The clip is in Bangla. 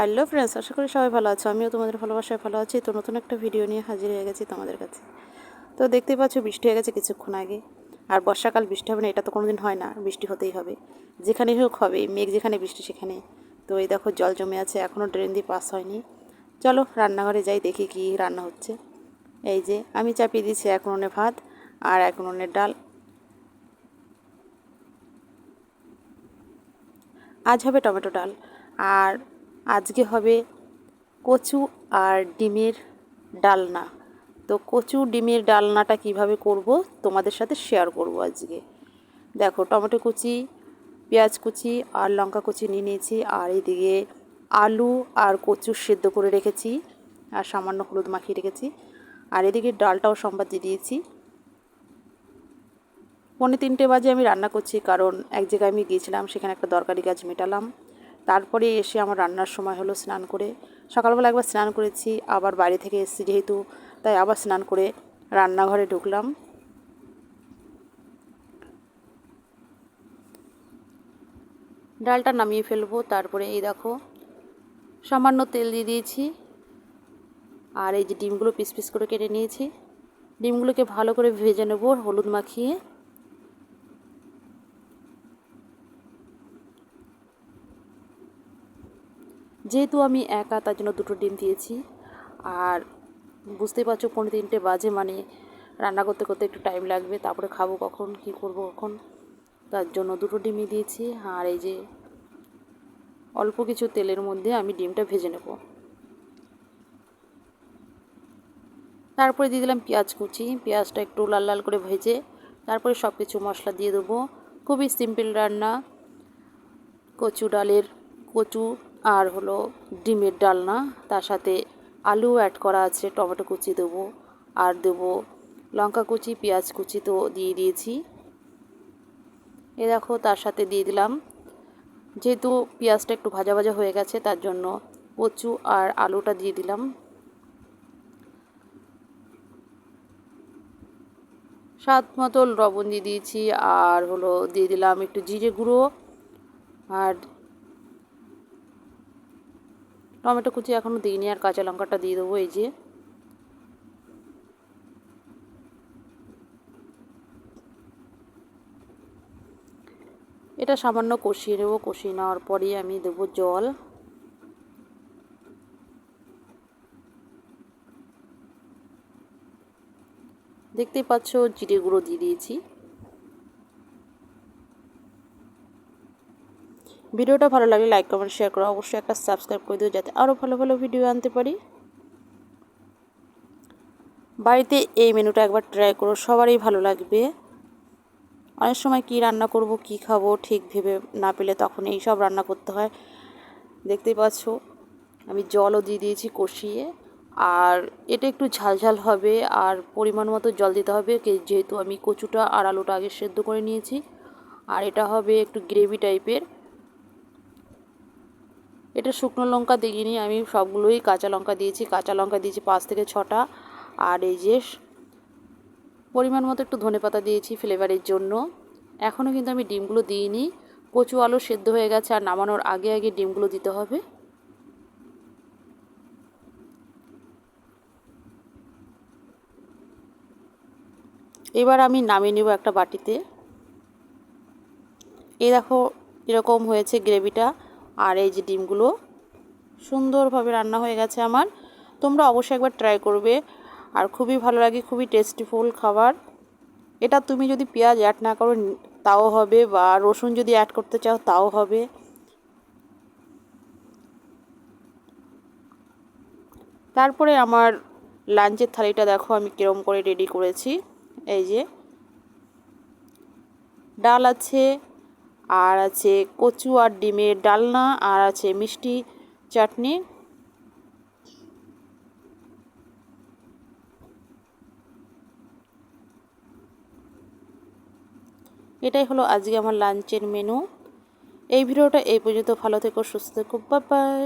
হ্যালো ফ্রেন্ডস, আশা করি সবাই ভালো আছো। আমিও তোমাদের ভালোবাসায় ভালো আছি। তো নতুন একটা ভিডিও নিয়ে হাজির হয়ে গেছি তোমাদের কাছে। তো দেখতেই পাচ্ছ, বৃষ্টি হয়ে গেছে কিছুক্ষণ আগে। আর বর্ষাকাল বৃষ্টি হবে না, এটা তো কোনোদিন হয় না। বৃষ্টি হতেই হবে। যেখানে হোক হবে, মেঘ যেখানে, বৃষ্টি সেখানে। তো এই দেখো, জল জমে আছে এখনও ড্রেন দিয়ে পাস হয়নি। চলো, রান্নাঘরে যাই, দেখি কি রান্না হচ্ছে। এই যে, আমি চাপিয়ে দিয়েছি এক উনুনে ভাত আর এক উনুনের ডাল। আজ হবে টমেটো ডাল। আর আজকে হবে কচু আর ডিমের ডালনা। তো কচু, ডিমের ডালনাটা কীভাবে করব তোমাদের সাথে শেয়ার করব আজকে। দেখো, টমেটো কুচি, পেঁয়াজ কুচি আর লঙ্কা কুচি নিয়ে নিয়েছি। আর এদিকে আলু আর কচু সেদ্ধ করে রেখেছি আর সামান্য হলুদ মাখিয়ে রেখেছি। আর এদিকে ডালটাও সম্বাদ দিয়ে দিয়েছি। পৌনে তিনটে বাজে আমি রান্না করছি কারণ এক জায়গায় আমি গিয়েছিলাম, সেখানে একটা দরকারি কাজ মেটালাম। তারপরে এসে আমার রান্নার সময় হলো স্নান করে, সকালবেলা একবার স্নান করেছি, আবার বাড়ি থেকে এসেছি যেহেতু, তাই আবার স্নান করে রান্নাঘরে ঢুকলাম। ডালটা নামিয়ে ফেলব, তারপরে এই দেখো, সামান্য তেল দিয়ে দিয়েছি, আর এই যে ডিমগুলো পিস পিস করে কেটে নিয়েছি, ডিমগুলোকে ভালো করে ভেজে নেব, হলুদ মাখিয়ে। যেহেতু আমি একা, তার জন্য দুটো ডিম দিয়েছি। আর বুঝতেই পারছ পনেরো তিনটে বাজে মানে রান্না করতে করতে একটু টাইম লাগবে, তারপরে খাব কখন, কি করব কখন? তার জন্য দুটো ডিমই দিয়েছি। আর এই যে অল্প কিছু তেলের মধ্যে আমি ডিমটা ভেজে নেব। তারপরে দিয়ে দিলাম পেঁয়াজ কুচি। পেঁয়াজটা একটু লাল লাল করে ভেজে, তারপরে সব কিছু মশলা দিয়ে দেবো। খুবই সিম্পল রান্না। কচু ডালের কচু আর হলো ডিমের ডালনা, তার সাথে আলু অ্যাড করা আছে, টমেটো কুচি দেবো, আর দেবো লঙ্কা কুচি, পেঁয়াজ কুচি তো দিয়ে দিয়েছি। এ দেখো, তার সাথে দিয়ে দিলাম। যেহেতু পেঁয়াজটা একটু ভাজা ভাজা হয়ে গেছে, তার জন্য কচু আর আলুটা দিয়ে দিলাম। স্বাদ মতো লবণ দিয়ে দিয়েছি, আর হলো দিয়ে দিলাম একটু জিরে গুঁড়ো, আর টমেটো কুচি এখনও দিইনি, আর কাঁচা লঙ্কাটা দিয়ে দেবো এই যে। এটা সামান্য কষিয়ে নেব, কষিয়ে নেওয়ার পরেই আমি দেবো জল। দেখতেই পাচ্ছ জিরে গুঁড়ো দিয়ে দিয়েছি। ভিডিওটা ভালো লাগলে লাইক কমেন্ট শেয়ার করো। অবশ্যই একটা সাবস্ক্রাইব করে দিও যাতে আরও ভালো ভালো ভিডিও আনতে পারি। বাড়িতে এই মেনুটা একবার ট্রাই করো, সবারই ভালো লাগবে। অনেক সময় কি রান্না করব, কি খাব ঠিক ভেবে না পেলে তখন এই সব রান্না করতে হয়। দেখতেই পাচ্ছ, আমি জলও দিয়ে দিয়েছি কষিয়ে। আর এটা একটু ঝালঝাল হবে, আর পরিমাণ মতো জল দিতে হবে যেহেতু আমি কচুটা আর আলুটা আগে সেদ্ধ করে নিয়েছি। আর এটা হবে একটু গ্রেভি টাইপের এটা শুকনো লঙ্কা দিইনি আমি সবগুলোই কাঁচা লঙ্কা দিয়েছি। কাঁচা লঙ্কা দিয়েছি পাঁচ থেকে ছটা। আর এই যে পরিমাণ মতো একটু ধনে পাতা দিয়েছি ফ্লেভারের জন্য। এখনও কিন্তু আমি ডিমগুলো দিইনি। কচু আলু সেদ্ধ হয়ে গেছে, আর নামানোর আগে আগে ডিমগুলো দিতে হবে। এবার আমি নামিয়ে নেব একটা বাটিতে। এই দেখো, এরকম হয়েছে গ্রেভিটা আর এই যে ডিমগুলো সুন্দরভাবে রান্না হয়ে গেছে আমার। তোমরা অবশ্যই একবার ট্রাই করবে। আর খুবই ভালো লাগে, খুবই টেস্টিফুল খাবার। এটা তুমি যদি পেঁয়াজ অ্যাড না করো, তাও হবে, বা রসুন যদি অ্যাড করতে চাও, তাও হবে। তারপরে আমার লাঞ্চের থালিটা দেখো, আমি কীরম করে রেডি করেছি। এই যে ডাল আছে আর আছে কচু আর ডিমের ডালনা, আর আছে মিষ্টি চাটনি। এটাই হলো আজকে আমার লাঞ্চের মেনু এই ভিডিওটা এই পর্যন্ত। ভালো থেকো, সুস্থ থেকো। বাই